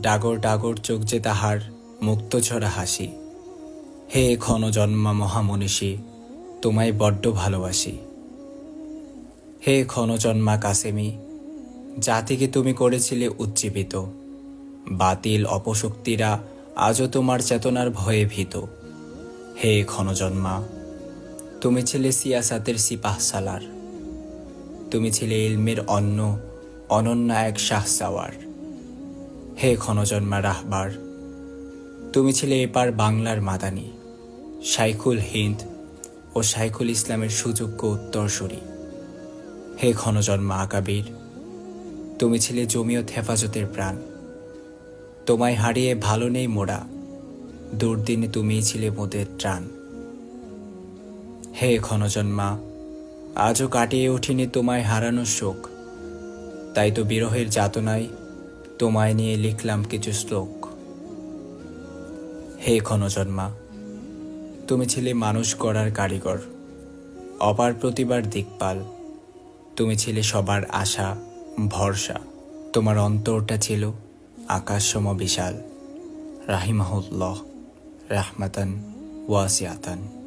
ডাগর ডাগর চোখ যে তাহার মুক্ত ছড়া হাসি। হে ক্ষণ জন্মা মহামনীষী, তোমায় বড্ড ভালোবাসি। হে ক্ষণ জন্মা কাসেমি, জাতিকে তুমি করেছিলে উজ্জীবিত। বাতিল অপশক্তিরা আজও তোমার চেতনার ভয়ে ভীত। হে ক্ষণজন্মা তুমি ছিলে সিয়াসাতের সিপাহ সালার। তুমি ছিলে ইলমের অন্য অনন্য এক শাহসাওয়ার। হে ক্ষণজন্মা রাহবার, তুমি ছিলে এপার বাংলার মাদানি, শাইখুল হিন্দ ও শাইখুল ইসলামের সুযোগ্য উত্তরসূরি। হে ক্ষণজন্মা আকাবির, তুমি ছিলে জমিয়ত হেফাজতের প্রাণ। তোমায় হারিয়ে ভালো নেই মোড়া, দুর্দিনে তুমিই ছিলে মোদের ত্রাণ। হে ক্ষণজন্মা, আজও কাটিয়ে ওঠেনি তোমায় হারানোর শোক, তাই তো বিরহের যাতনায় তোমায় নিয়ে লিখলাম কিছু শ্লোক। হে ক্ষণজন্মা, তুমি ছিলে মানুষ করার কারিগর, অপার প্রতিবার দিকপাল। তুমি ছিলে সবার আশা, ভরসা, তোমার অন্তরটা ছিল আকাশ সম বিশাল। রাহিমাহুল্লাহ, রাহমাতান ওয়াসিয়াতান